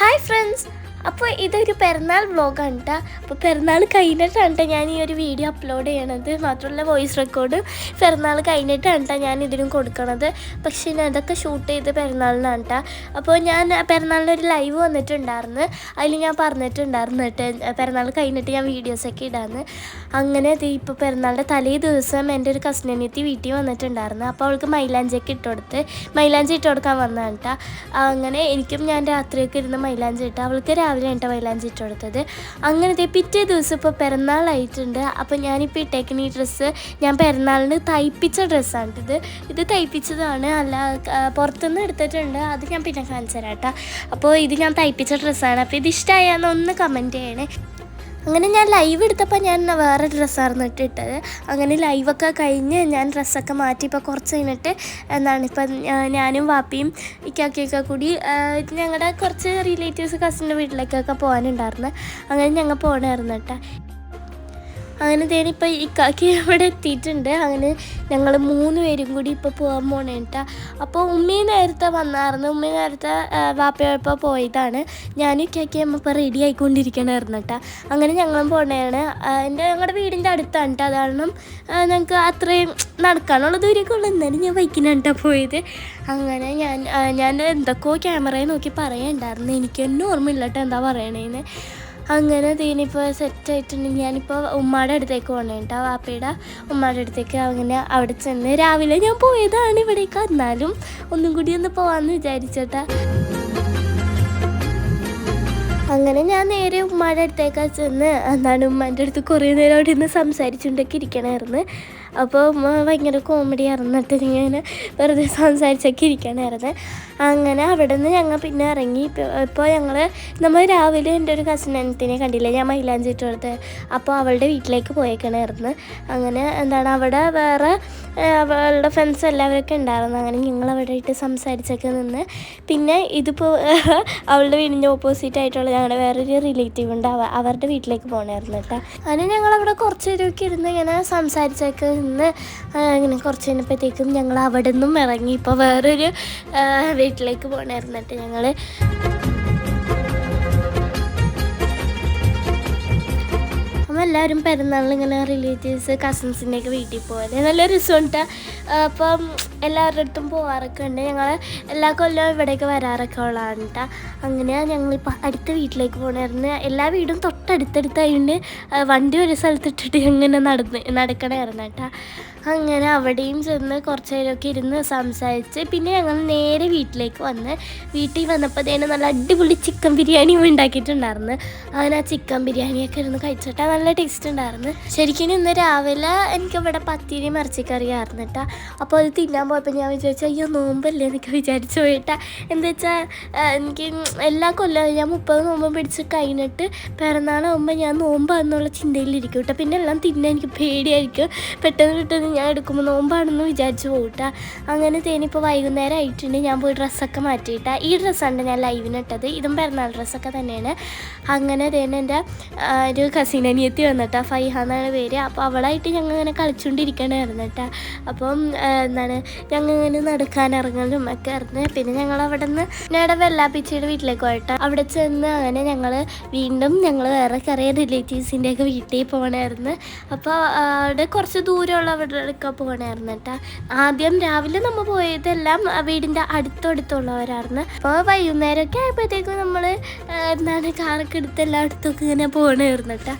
Hi friends അപ്പോൾ ഇതൊരു പെരുന്നാൾ വ്ളോഗാണ് കേട്ടോ അപ്പോൾ പെരുന്നാൾ കഴിഞ്ഞിട്ടാണ് ട്ടോ ഞാൻ ഈ ഒരു വീഡിയോ അപ്ലോഡ് ചെയ്യണത്. മാത്രമല്ല വോയിസ് റെക്കോർഡ് പെരുന്നാൾ കഴിഞ്ഞിട്ടാണ് ട്ടോ ഞാൻ ഇതിനും കൊടുക്കണത്. പക്ഷേ ഞാൻ ഇതൊക്കെ ഷൂട്ട് ചെയ്ത് പെരുന്നാളിനാണ് കേട്ടോ അപ്പോൾ ഞാൻ പെരുന്നാളിന് ഒരു ലൈവ് വന്നിട്ടുണ്ടായിരുന്നു. അതിൽ ഞാൻ പറഞ്ഞിട്ടുണ്ടായിരുന്നു കേട്ടോ പെരുന്നാൾ കഴിഞ്ഞിട്ട് ഞാൻ വീഡിയോസൊക്കെ ഇടാന്ന്. അങ്ങനെ ദേ ഇപ്പോൾ പെരുന്നാളിന്റെ തലേ ദിവസം എന്റെ ഒരു കസിനെത്തി വീട്ടിൽ വന്നിട്ടുണ്ടായിരുന്നു. അപ്പോൾ അവൾക്ക് മൈലാഞ്ചിയൊക്കെ ഇട്ടുകൊടുത്ത് മൈലാഞ്ചി ഇട്ടുകൊടുക്കാൻ വന്നതാണ് കേട്ടോ അങ്ങനെ എനിക്കും ഞാൻ രാത്രിയൊക്കെ ഇരുന്ന് മൈലാഞ്ചി ഇട്ട് അവൾക്ക് രാവിലെ എന്റെ മൈലാഞ്ചി ഇട്ട് കൊടുത്തത്. അങ്ങനത്തെ പിറ്റേ ദിവസം ഇപ്പോൾ പിറന്നാളായിട്ടുണ്ട്. അപ്പോൾ ഞാനിപ്പോൾ ഇട്ടേക്കുന്ന ഈ ഡ്രസ്സ് ഞാൻ പിറന്നാളിന് തയ്പ്പിച്ച ഡ്രസ്സാണ് ഇത്. ഇത് തയ്പ്പിച്ചതാണ്. അല്ല പുറത്തുനിന്ന് എടുത്തിട്ടുണ്ട്. അത് ഞാൻ പിന്നെ കാണിച്ചു തരാം കേട്ടോ. അപ്പോൾ ഇത് ഞാൻ തയ്പ്പിച്ച ഡ്രസ്സാണ് അപ്പോൾ ഇത് ഇഷ്ടമായാന്ന് ഒന്ന് കമന്റ് ചെയ്യണേ. അങ്ങനെ ഞാൻ ലൈവ് എടുത്തപ്പോൾ ഞാൻ വേറെ ഡ്രസ്സായിരുന്നു ഇട്ടിട്ടത്. അങ്ങനെ ലൈവൊക്കെ കഴിഞ്ഞ് ഞാൻ ഡ്രസ്സൊക്കെ മാറ്റി ഇപ്പോൾ കുറച്ച് കഴിഞ്ഞിട്ട് എന്താണ് ഇപ്പം ഞാനും വാപ്പിയും ഇക്കാക്കിയൊക്കെ കൂടി ഞങ്ങളുടെ കുറച്ച് റിലേറ്റീവ്സ് കസിന്റെ വീട്ടിലേക്കൊക്കെ പോകാനുണ്ടായിരുന്നു അങ്ങനെ ഞങ്ങൾ പോകണമായിരുന്നു കേട്ടോ അങ്ങനെ തേനിപ്പോൾ ഇക്കാക്കി ഇവിടെ എത്തിയിട്ടുണ്ട്. അങ്ങനെ ഞങ്ങൾ മൂന്ന് പേരും കൂടി ഇപ്പോൾ പോകാൻ പോണേ കേട്ടോ അപ്പോൾ ഉമ്മി നേരത്തെ വന്നായിരുന്നു. ഉമ്മി നേരത്തെ വാപ്പയോടൊപ്പം പോയതാണ്. ഞാനും ഇക്കാക്കി അമ്മ ഇപ്പോൾ റെഡി ആയിക്കൊണ്ടിരിക്കണമായിരുന്നു കേട്ടോ അങ്ങനെ ഞങ്ങളും പോണേണ്. എന്റെ ഞങ്ങളുടെ വീടിന്റെ അടുത്താണ് കേട്ടോ കാരണം ഞങ്ങൾക്ക് അത്രയും നടക്കാനുള്ള ദൂരമൊക്കെ ഉള്ളു. എന്നാലും ഞാൻ ബൈക്കിനാണ് കേട്ടോ പോയത്. അങ്ങനെ ഞാൻ ഞാൻ എന്തൊക്കെയോ ക്യാമറയെ നോക്കി പറയണ്ടായിരുന്നു. എനിക്ക് തന്നെ ഓർമ്മയില്ല കേട്ടോ എന്താ പറയണേന്ന്. അങ്ങനെ തീനിപ്പോൾ സെറ്റ് ആയിട്ടുണ്ട്. ഞാനിപ്പോൾ ഉമ്മാടെ അടുത്തേക്ക് പോകണേ കേട്ടോ വാപ്പയുടെ ഉമ്മാടെ അടുത്തേക്ക് അങ്ങനെ അവിടെ ചെന്ന് രാവിലെ ഞാൻ പോയതാണ് ഇവിടേക്ക്. എന്നാലും ഒന്നും കൂടി ഒന്ന് പോകാമെന്ന് വിചാരിച്ചേട്ടാ. അങ്ങനെ ഞാൻ നേരെ ഉമ്മാടെ അടുത്തേക്കാ ചെന്ന്. എന്താണ് ഉമ്മാന്റെ അടുത്ത് കുറേ നേരം അവിടെ നിന്ന് സംസാരിച്ചുകൊണ്ടൊക്കെ ഇരിക്കണമായിരുന്നു അപ്പോൾ ഭയങ്കര കോമഡി ഇറന്നിട്ട് ഇങ്ങനെ വെറുതെ സംസാരിച്ചൊക്കെ ഇരിക്കണമായിരുന്നു അങ്ങനെ അവിടെ നിന്ന് ഞങ്ങൾ പിന്നെ ഇറങ്ങി. ഇപ്പോൾ ഞങ്ങൾ നമ്മൾ രാവിലെ എന്റെ ഒരു കസിൻ അനത്തിനെ കണ്ടില്ലേ? ഞാൻ മൈലാഞ്ചി ഇട്ട് കൊടുത്ത്. അപ്പോൾ അവളുടെ വീട്ടിലേക്ക് പോയേക്കണമായിരുന്നു അങ്ങനെ എന്താണ് അവിടെ വേറെ അവളുടെ ഫ്രണ്ട്സ് എല്ലാവരൊക്കെ ഉണ്ടായിരുന്നു. അങ്ങനെ ഞങ്ങൾ അവിടെ ആയിട്ട് സംസാരിച്ചൊക്കെ നിന്ന്. പിന്നെ ഇതിപ്പോൾ അവളുടെ വീടിന്റെ ഓപ്പോസിറ്റ് ആയിട്ടുള്ള ഞങ്ങളുടെ വേറൊരു റിലേറ്റീവ് ഉണ്ട്. അവ അവരുടെ വീട്ടിലേക്ക് പോകണമായിരുന്നു കേട്ടോ. അങ്ങനെ ഞങ്ങളവിടെ കുറച്ച് നേരമൊക്കെ ഇരുന്ന് ഇങ്ങനെ സംസാരിച്ചൊക്കെ നിന്ന് അങ്ങനെ കുറച്ച് കഴിഞ്ഞപ്പോഴത്തേക്കും ഞങ്ങൾ അവിടെ നിന്നും ഇറങ്ങി. ഇപ്പോൾ വേറൊരു വീട്ടിലേക്ക് പോകണമായിരുന്നു കേട്ടോ ഞങ്ങൾ അപ്പം എല്ലാവരും പെരുന്നാളിൽ ഇങ്ങനെ റിലേറ്റീവ്സ് കസിൻസിന്റെയൊക്കെ വീട്ടിൽ പോകാൻ നല്ല രസമുണ്ട് അപ്പം എല്ലാവരുടെ അടുത്തും പോകാറൊക്കെ ഉണ്ട്. ഞങ്ങൾ എല്ലാ കൊല്ലവും ഇവിടേക്ക് വരാറൊക്കെ ഉള്ളതാണ് കേട്ടോ അങ്ങനെ ഞങ്ങളിപ്പോൾ അടുത്ത വീട്ടിലേക്ക് പോകണമായിരുന്നു എല്ലാ വീടും തൊട്ടടുത്തടുത്തായതുകൊണ്ട് വണ്ടി ഒരു സ്ഥലത്തിട്ടിട്ട് ഇങ്ങനെ നടന്ന് നടക്കണമായിരുന്നു കേട്ടോ അങ്ങനെ അവിടെയും ചെന്ന് കുറച്ച് നേരമൊക്കെ ഇരുന്ന് സംസാരിച്ച് പിന്നെ ഞങ്ങൾ നേരെ വീട്ടിലേക്ക് വന്ന് വീട്ടിൽ വന്നപ്പോൾ തന്നെ നല്ല അടിപൊളി ചിക്കൻ ബിരിയാണി ഉണ്ടാക്കിയിട്ടുണ്ടായിരുന്നു. അങ്ങനെ ആ ചിക്കൻ ബിരിയാണിയൊക്കെ ഇരുന്ന് കഴിച്ചിട്ട് നല്ല ടേസ്റ്റ് ഉണ്ടായിരുന്നു. ശരിക്കും ഇന്ന് രാവിലെ എനിക്കിവിടെ പത്തിരിയും ഇറച്ചിക്കറിയായിരുന്നു കേട്ടോ അപ്പോൾ അത് തിന്നാൻ പോയപ്പോൾ ഞാൻ വിചാരിച്ചു അയ്യോ നോമ്പല്ലേ എന്നൊക്കെ വിചാരിച്ചു പോയിട്ടാ. എന്താ വെച്ചാൽ എനിക്ക് എല്ലാ കൊല്ലവും ഞാൻ മുപ്പത് നോമ്പ് പിടിച്ച് കഴിഞ്ഞിട്ട് പിറന്നാളാകുമ്പോൾ ഞാൻ നോമ്പാന്നുള്ള ചിന്തയിലിരിക്കും കേട്ടോ പിന്നെ എല്ലാം തിന്നാൻ എനിക്ക് പേടിയായിരിക്കും. പെട്ടെന്ന് പെട്ടെന്ന് ഞാൻ എടുക്കുമ്പോൾ നോമ്പാണെന്ന് വിചാരിച്ചു പോയിട്ട അങ്ങനെ തേനിപ്പോൾ വൈകുന്നേരം ആയിട്ടുണ്ട് ഞാൻ പോയി ഡ്രസ്സൊക്കെ മാറ്റിയിട്ട. ഈ ഡ്രസ്സാണ് ഞാൻ ലൈവിനിട്ടത്. ഇതും പിറന്നാൾ ഡ്രസ്സൊക്കെ തന്നെയാണ്. അങ്ങനെ തേനെ എന്റെ ഒരു കസിൻ അനിയത്തി വന്നിട്ടാ. ഫൈഹ എന്നാണ് പേര്. അപ്പോൾ അവളായിട്ട് ഞങ്ങൾ ഇങ്ങനെ കളിച്ചുകൊണ്ടിരിക്കണമായിരുന്നു കേട്ടാ. അപ്പം എന്താണ് ഞങ്ങൾ ഇങ്ങനെ നടക്കാൻ ഇറങ്ങലും ഒക്കെ ആയിരുന്നു. പിന്നെ ഞങ്ങൾ അവിടെ നിന്ന് ഞങ്ങളുടെ വെള്ളാപ്പിച്ചിയുടെ വീട്ടിലേക്ക് പോയിട്ടാ. അവിടെ ചെന്ന് അങ്ങനെ ഞങ്ങൾ വീണ്ടും ഞങ്ങൾ വേറെ കുറേ റിലേറ്റീവ്സിന്റെയൊക്കെ വീട്ടിൽ പോകണമായിരുന്നു അപ്പോൾ അവിടെ കുറച്ച് ദൂരമുള്ളവരുടെയൊക്കെ പോകണമായിരുന്നു കേട്ടോ ആദ്യം രാവിലെ നമ്മൾ പോയതെല്ലാം വീടിന്റെ അടുത്തടുത്തുള്ളവരായിരുന്നു. അപ്പോൾ വൈകുന്നേരമൊക്കെ ആയപ്പോഴത്തേക്കും നമ്മൾ എന്താണ് കാറൊക്കെ എടുത്ത് എല്ലായിടത്തൊക്കെ ഇങ്ങനെ പോകണമായിരുന്നു കേട്ടോ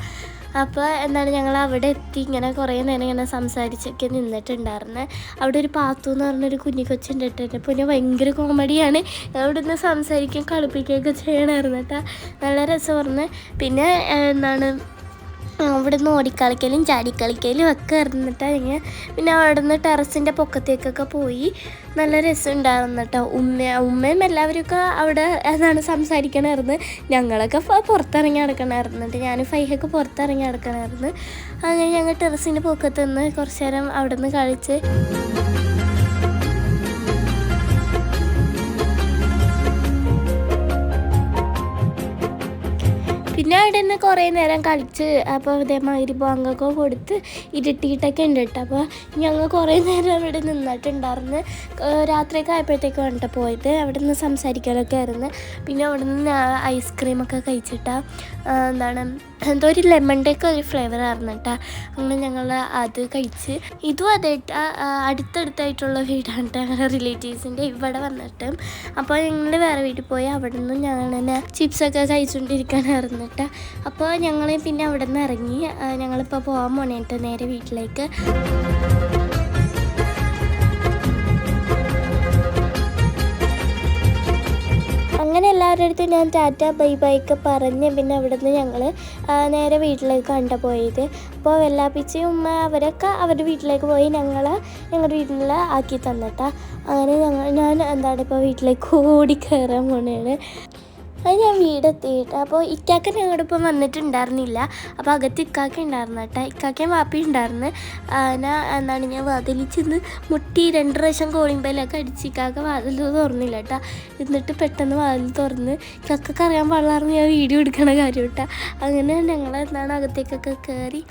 അപ്പോൾ എന്താണ് ഞങ്ങൾ അവിടെ എത്തി ഇങ്ങനെ കുറേ നേരം ഇങ്ങനെ സംസാരിച്ചൊക്കെ നിന്നിട്ടുണ്ടായിരുന്നു. അവിടെ ഒരു പാത്തു എന്ന് പറഞ്ഞൊരു കുഞ്ഞി കൊച്ചുണ്ട് കേട്ടോ അപ്പോൾ ഞാൻ ഭയങ്കര കോമഡിയാണ്. അവിടെ നിന്ന് സംസാരിക്കുകയും കളിപ്പിക്കുകയൊക്കെ ചെയ്യണമായിരുന്നു കേട്ടോ നല്ല രസമായിരുന്നു. പിന്നെ എന്താണ് അവിടെ ഓടിക്കളിക്കലും ചാടിക്കളിക്കലും ഒക്കെ ഇറന്നിട്ടാണ് പിന്നെ അവിടെ നിന്ന് ടെറസിന്റെ പൊക്കത്തേക്കൊക്കെ പോയി നല്ല രസമുണ്ടായിരുന്നു കേട്ടോ ഉമ്മ ഉമ്മയും എല്ലാവരും അവിടെ എന്താണ് സംസാരിക്കണമായിരുന്നു ഞങ്ങളൊക്കെ പുറത്തിറങ്ങി നടക്കണമായിരുന്നു എന്നിട്ട് ഞാൻ ഫൈഹൊക്കെ പുറത്തിറങ്ങി നടക്കണമായിരുന്നു അങ്ങനെ ഞങ്ങൾ ടെറസിന്റെ പൊക്കത്ത് നിന്ന് കുറച്ച് നേരം അവിടെ നിന്ന് കളിച്ച് അവിടെ നിന്ന് കുറേ നേരം കളിച്ച് അപ്പോൾ ഇതേമാതിരി ബാങ്കൊക്കെ കൊടുത്ത് ഇരുട്ടിയിട്ടൊക്കെ ഉണ്ട് കേട്ടോ. അപ്പോൾ ഞങ്ങൾ കുറേ നേരം അവിടെ നിന്നിട്ടുണ്ടായിരുന്നു. രാത്രിയൊക്കെ ആയപ്പോഴത്തേക്ക് വന്നിട്ട് പോയത്. അവിടെ നിന്ന് സംസാരിക്കാനൊക്കെ ആയിരുന്നു. പിന്നെ അവിടെ നിന്ന് ഐസ്ക്രീമൊക്കെ കഴിച്ചിട്ടാണ് എന്താണ് എന്തോ ഒരു ലെമണിന്റെ ഒക്കെ ഒരു ഫ്ലേവർ ആയിരുന്നു കേട്ടോ അങ്ങനെ ഞങ്ങൾ അത് കഴിച്ച്. ഇതും അതായിട്ട് അടുത്തടുത്തായിട്ടുള്ള വീടാണ് ഞങ്ങളുടെ റിലേറ്റീവ്സിന്റെ ഇവിടെ വന്നിട്ട്. അപ്പോൾ ഞങ്ങൾ വേറെ വീട്ടിൽ പോയി അവിടെ നിന്നും ഞങ്ങൾ തന്നെ ചിപ്സൊക്കെ കഴിച്ചുകൊണ്ടിരിക്കാനായിരുന്നു കേട്ടോ അപ്പോൾ ഞങ്ങൾ പിന്നെ അവിടെ നിന്ന് ഇറങ്ങി ഞങ്ങളിപ്പോൾ പോകാൻ പോണേട്ട് നേരെ വീട്ടിലേക്ക്. അങ്ങനെ അടുത്ത് ഞാൻ ടാറ്റ ബൈ ബൈ ഒക്കെ പറഞ്ഞ് പിന്നെ അവിടെ നിന്ന് ഞങ്ങൾ നേരെ വീട്ടിലേക്ക് കണ്ട പോയത്. അപ്പോൾ വെല്ലാപ്പിച്ചി ഉമ്മ അവരൊക്കെ അവരുടെ വീട്ടിലേക്ക് പോയി ഞങ്ങൾ ഞങ്ങളുടെ വീട്ടിൽ ആക്കി തന്നിട്ടാ. അങ്ങനെ ഞങ്ങൾ ഞാൻ എന്താണ് ഇപ്പോൾ വീട്ടിലേക്ക് ഓടി കയറാൻ പോണേണ്. അത് ഞാൻ വീടെത്തിയിട്ട്. അപ്പോൾ ഇക്കാക്ക ഞങ്ങളുടെ ഇപ്പം വന്നിട്ടുണ്ടായിരുന്നില്ല. അപ്പോൾ അകത്ത് ഇക്കാക്ക ഉണ്ടായിരുന്നു കേട്ടോ. ഇക്കാക്കയും വാപ്പി ഉണ്ടായിരുന്നു. ഞാൻ എന്നാണ് ഞാൻ വാതിലിൽ ചെന്ന് മുട്ടി രണ്ട് പ്രാവശ്യം കോളിംഗ് അടിച്ച് ഇക്കാക്ക വാതിൽ തുറന്നില്ല കേട്ടോ. എന്നിട്ട് പെട്ടെന്ന് വാതിൽ തുറന്ന് ഇക്കാക്കറിയാൻ പാടില്ലായിരുന്നു ഞാൻ വീഡിയോ എടുക്കണ കാര്യം കേട്ടോ. അങ്ങനെ ഞങ്ങൾ എന്താണ് അകത്തേക്കൊക്കെ കയറി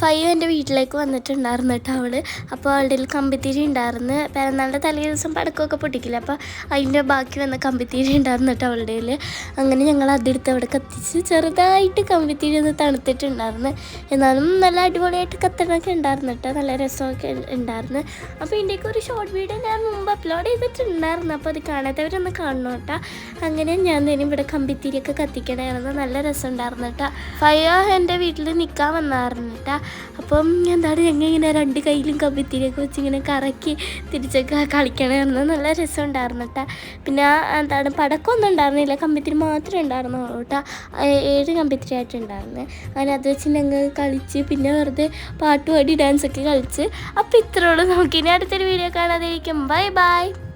ഫൈവ് എന്റെ വീട്ടിലേക്ക് വന്നിട്ടുണ്ടായിരുന്നു കേട്ടോ അവൾ. അപ്പോൾ അവളുടെ കമ്പിത്തിരി ഉണ്ടായിരുന്നു. പിറന്നാളുടെ തലേ ദിവസം പടക്കമൊക്കെ പൊട്ടിക്കില്ല? അപ്പോൾ അതിന്റെ ബാക്കി വന്ന കമ്പിത്തിരി ഉണ്ടായിരുന്നു കേട്ടോ അവളുടെ അങ്ങനെ ഞങ്ങൾ അതെടുത്ത് അവിടെ കത്തിച്ച് ചെറുതായിട്ട് കമ്പിത്തിരി ഒന്ന് തണുത്തിട്ടുണ്ടായിരുന്നു. എന്നാലും നല്ല അടിപൊളിയായിട്ട് കത്തണൊക്കെ ഉണ്ടായിരുന്നു കേട്ടോ. നല്ല രസമൊക്കെ ഉണ്ടായിരുന്നു. അപ്പോൾ ഇതിന്റെയൊക്കെ ഒരു ഷോർട്ട് വീഡിയോ ഞാൻ മുമ്പ് അപ്ലോഡ് ചെയ്തിട്ടുണ്ടായിരുന്നു. അപ്പോൾ അത് കാണാത്തവരൊന്ന് കാണണം കേട്ടോ. അങ്ങനെ ഞാൻ തന്നെ ഇവിടെ കമ്പിത്തിരിയൊക്കെ കത്തിക്കണമായിരുന്നു നല്ല രസം ഉണ്ടായിരുന്നു കേട്ടോ. ഫയോ എന്റെ വീട്ടിൽ നിൽക്കാൻ വന്നായിരുന്നു കേട്ടോ. അപ്പം എന്താണ് ഞങ്ങൾ ഇങ്ങനെ രണ്ട് കയ്യിലും കമ്പിത്തിരിയൊക്കെ വെച്ച് ഇങ്ങനെ കറക്കി തിരിച്ചൊക്കെ കളിക്കണമായിരുന്നു നല്ല രസം ഉണ്ടായിരുന്നു കേട്ടോ. പിന്നെ എന്താണ് പടക്കമൊന്നും ഉണ്ടായിരുന്നില്ല. കമ്പിത്തിരി മാത്രമേ ഉണ്ടായിരുന്നുള്ളൂ കേട്ടോ. ഏഴ് കമ്പിത്തിരി ആയിട്ടുണ്ടായിരുന്നു അങ്ങനെ അത് വെച്ച് ഞങ്ങൾ കളിച്ച് പിന്നെ വെറുതെ പാട്ട് പാടി ഡാൻസൊക്കെ കളിച്ച്. അപ്പോൾ ഇത്രയുള്ളൂ നമുക്കിനി അടുത്തൊരു വീഡിയോ കാണാതിരിക്കും. Bye bye.